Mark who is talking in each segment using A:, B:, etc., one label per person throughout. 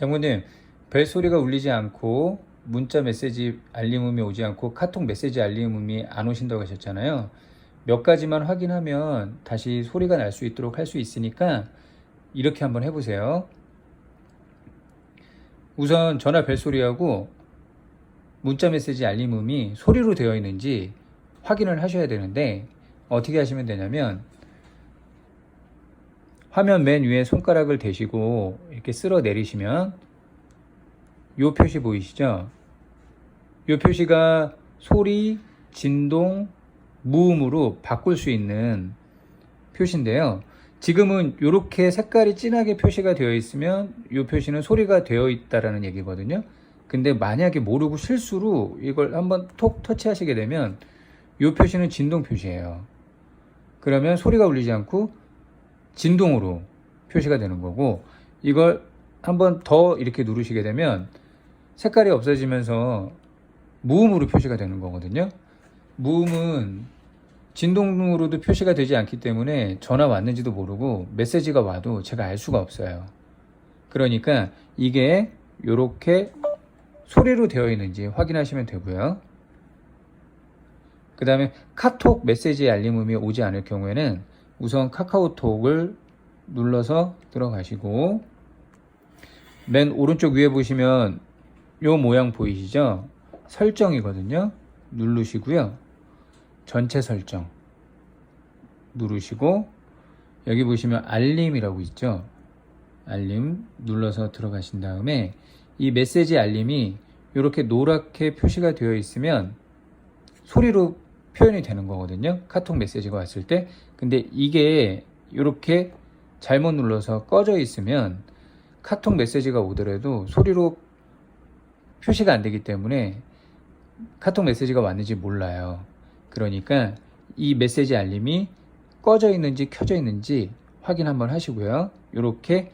A: 장모님 벨소리가 울리지 않고 문자 메시지 알림음이 오지 않고 카톡 메시지 알림음이 안 오신다고 하셨잖아요. 몇 가지만 확인하면 다시 소리가 날 수 있도록 할 수 있으니까 이렇게 한번 해보세요. 우선 전화 벨소리하고 문자 메시지 알림음이 소리로 되어 있는지 확인을 하셔야 되는데 어떻게 하시면 되냐면 화면 맨 위에 손가락을 대시고 이렇게 쓸어 내리시면 요 표시 보이시죠? 요 표시가 소리, 진동, 무음으로 바꿀 수 있는 표시인데요. 지금은 이렇게 색깔이 진하게 표시가 되어 있으면 이 표시는 소리가 되어 있다라는 얘기거든요. 근데 만약에 모르고 실수로 이걸 한번 톡 터치하시게 되면 이 표시는 진동 표시예요. 그러면 소리가 울리지 않고 진동으로 표시가 되는 거고 이걸 한번 더 이렇게 누르시게 되면 색깔이 없어지면서 무음으로 표시가 되는 거거든요. 무음은 진동으로도 표시가 되지 않기 때문에 전화 왔는지도 모르고 메시지가 와도 제가 알 수가 없어요. 그러니까 이게 이렇게 소리로 되어 있는지 확인하시면 되고요. 그 다음에 카톡 메시지 알림음이 오지 않을 경우에는 우선 카카오톡을 눌러서 들어가시고 맨 오른쪽 위에 보시면 요 모양 보이시죠? 설정이거든요. 누르시고요. 전체 설정 누르시고 여기 보시면 알림이라고 있죠. 알림 눌러서 들어가신 다음에 이 메시지 알림이 이렇게 노랗게 표시가 되어 있으면 소리로 표현이 되는 거거든요. 카톡 메시지가 왔을 때. 근데 이게 이렇게 잘못 눌러서 꺼져 있으면 카톡 메시지가 오더라도 소리로 표시가 안 되기 때문에 카톡 메시지가 왔는지 몰라요. 그러니까 이 메시지 알림이 꺼져 있는지 켜져 있는지 확인 한번 하시고요. 이렇게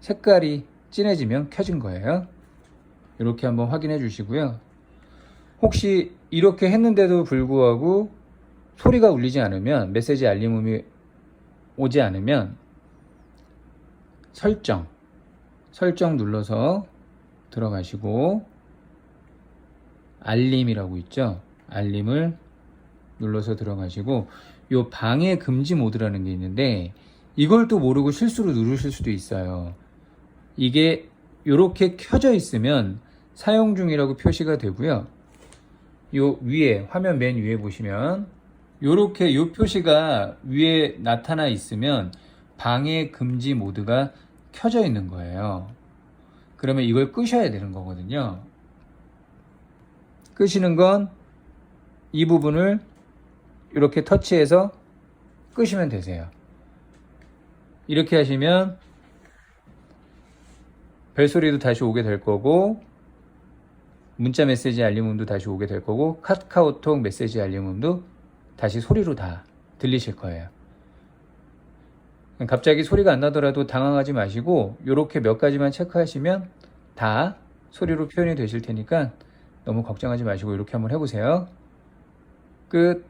A: 색깔이 진해지면 켜진 거예요. 이렇게 한번 확인해 주시고요. 혹시 이렇게 했는데도 불구하고 소리가 울리지 않으면 메시지 알림음이 오지 않으면 설정 설정 눌러서 들어가시고 알림이라고 있죠. 알림을 눌러서 들어가시고 요 방해 금지 모드라는 게 있는데 이걸 또 모르고 실수로 누르실 수도 있어요. 이게 이렇게 켜져 있으면 사용 중이라고 표시가 되고요. 요 위에 화면 맨 위에 보시면 요렇게 요 표시가 위에 나타나 있으면 방해 금지 모드가 켜져 있는 거예요. 그러면 이걸 끄셔야 되는 거거든요. 끄시는 건 이 부분을 이렇게 터치해서 끄시면 되세요. 이렇게 하시면 벨소리도 다시 오게 될 거고 문자 메시지 알림음도 다시 오게 될 거고 카카오톡 메시지 알림음도 다시 소리로 다 들리실 거예요. 갑자기 소리가 안 나더라도 당황하지 마시고 이렇게 몇 가지만 체크하시면 다 소리로 표현이 되실 테니까 너무 걱정하지 마시고 이렇게 한번 해보세요. 끝.